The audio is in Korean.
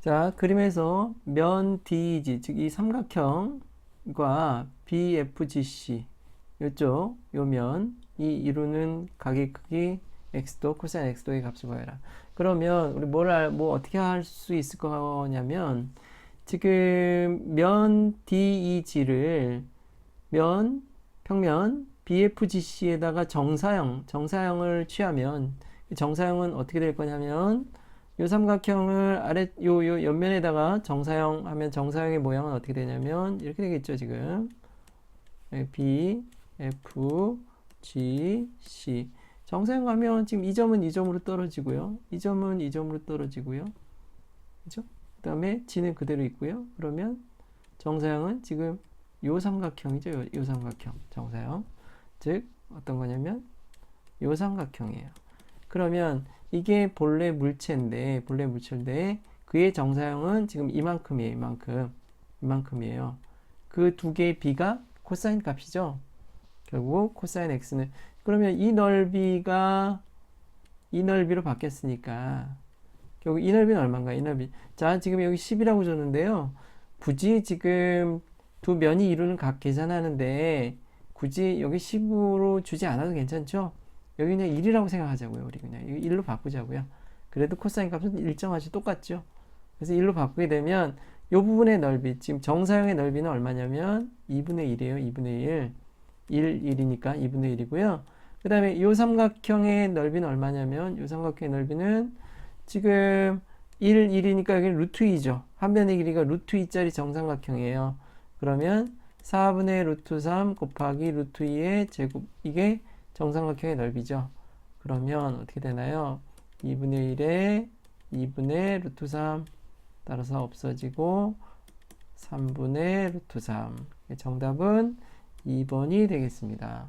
자, 그림에서 면 DEG, 즉 이 삼각형과 BFGC 이쪽 요 면이 이루는 각의 크기 x도 코사인 x도의 값을 구해라. 그러면 우리 뭘 알, 뭐 어떻게 할 수 있을 거냐면 지금 면 DEG를 면 평면 BFGC에다가 정사형 정사형을 취하면 이 정사형은 어떻게 될 거냐면 요 삼각형을 아래 요 요 옆면에다가 정사형 하면 정사형의 모양은 어떻게 되냐면 이렇게 되겠죠 지금. 네, B F G C. 정사형 하면 지금 이 점은 이 점으로 떨어지고요. 이 점은 이 점으로 떨어지고요. 그죠? 그 다음에 G는 그대로 있고요. 그러면 정사형은 지금 요 삼각형이죠 요, 요 삼각형. 정사형. 즉 어떤 거냐면 요 삼각형이에요. 그러면 이게 본래 물체인데 본래 물체인데 그의 정사형은 지금 이만큼이에요 이만큼. 이만큼이에요. 그 두 개의 비가 코사인 값이죠? 결국 코사인 x는. 그러면 이 넓이가 이 넓이로 바뀌었으니까 결국 이 넓이는 얼마인가? 이 넓이. 자 지금 여기 10이라고 줬는데요. 굳이 지금 두 면이 이루는 각 계산하는데 굳이 여기 10으로 주지 않아도 괜찮죠 여기 그냥 1이라고 생각하자고요. 우리 그냥 1로 바꾸자고요. 그래도 코사인 값은 일정하지 똑같죠. 그래서 1로 바꾸게 되면 이 부분의 넓이, 지금 정사형의 넓이는 얼마냐면 2분의 1이에요. 2분의 1. 1, 1이니까 2분의 1이고요. 그 다음에 이 삼각형의 넓이는 얼마냐면 이 삼각형의 넓이는 지금 1, 1이니까 여기 루트 2죠. 한 변의 길이가 루트 2짜리 정삼각형이에요. 그러면 4분의 루트 3 곱하기 루트 2의 제곱 이게 정삼각형의 넓이죠. 그러면 어떻게 되나요? 2분의 1에 2분의 루트 3 따라서 없어지고 3분의 루트 3 정답은 2번이 되겠습니다.